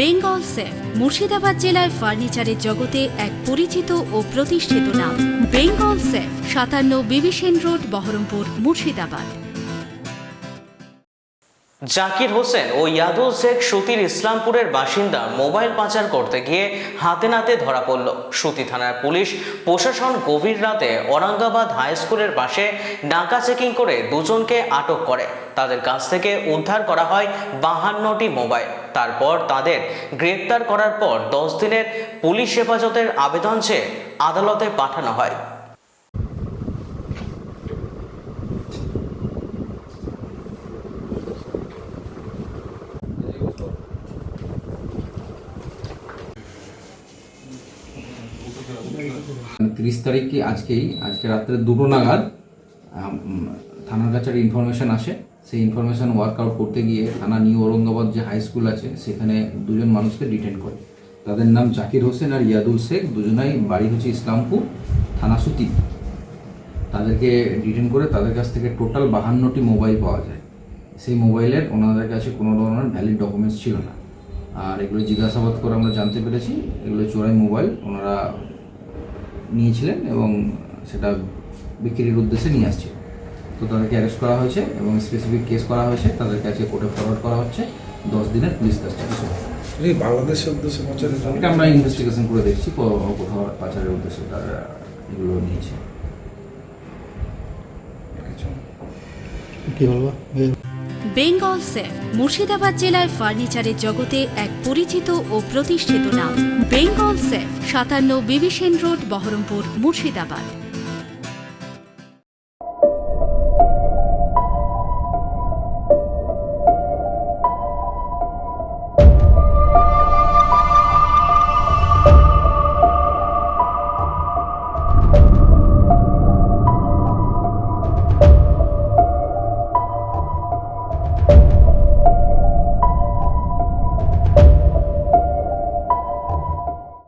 Bengal safe, Murshidabad জেলায় ফার্নিচারের জগতে এক পরিচিত ও প্রতিষ্ঠিত নাম। বেঙ্গল সেফ, সাতান্ন বিবিসেন রোড, বহরমপুর, মুর্শিদাবাদ। জাকির হোসেন ও ইয়াদুল শেখ সুতির ইসলামপুরের বাসিন্দা মোবাইল পাচার করতে গিয়ে হাতে নাতে ধরা পড়ল। সুতি থানার পুলিশ প্রশাসন গভীর রাতে অরঙ্গাবাদ হাই স্কুলের পাশে নাকা চেকিং করে দুজনকে আটক করে। তাদের কাছ থেকে উদ্ধার করা হয় বাহান্নটি মোবাইল। তারপর তাদের গ্রেপ্তার করার পর দশ দিনের পুলিশ হেফাজতের আবেদন চেয়ে আদালতে পাঠানো হয়। তিরিশ তারিখ কি আজকেই, আজকে রাত্রে দুটো নাগাদ থানার কাছে ইনফরমেশন আসে। সেই ইনফরমেশন ওয়ার্কআউট করতে গিয়ে থানা নিউ ঔরঙ্গাবাদ যে হাই স্কুল আছে, সেখানে দুজন মানুষকে ডিটেন করে। তাদের নাম জাকির হোসেন আর ইয়াদুল শেখ, দুজনাই বাড়ি হচ্ছে ইসলামপুর, থানা সুতি। তাদেরকে ডিটেন করে তাদের কাছ থেকে টোটাল বাহান্নটি মোবাইল পাওয়া যায়। সেই মোবাইলের ওনাদের কাছে কোনো ধরনের ভ্যালিড ডকুমেন্টস ছিল না। আর এগুলো জিজ্ঞাসাবাদ করে আমরা জানতে পেরেছি, এগুলো চোরাই মোবাইল ওনারা নিয়েছিলেন এবং সেটা বিক্রির উদ্দেশ্যে নিয়ে আসছিল। তো তাদেরকে অ্যারেস্ট করা হয়েছে এবং স্পেসিফিক কেস করা হয়েছে তাদের কাছে কোর্টে ফরওয়ার্ড করা হচ্ছে। দশ দিনের পুলিশ কাস্টডি এই বাংলাদেশের উদ্দেশ্যে পাচারের জন্য এটা আমরা ইনভেস্টিগেশন করে দেখছি কোথাও পাচারের উদ্দেশ্যে তারা এগুলো নিয়েছে। বেঙ্গল সেফ মুর্শিদাবাদ জেলায় ফার্নিচারের জগতে এক পরিচিত ও প্রতিষ্ঠিত নাম। বেঙ্গল সেফ সাতান্ন বিবিসেন রোড বহরমপুর মুর্শিদাবাদ।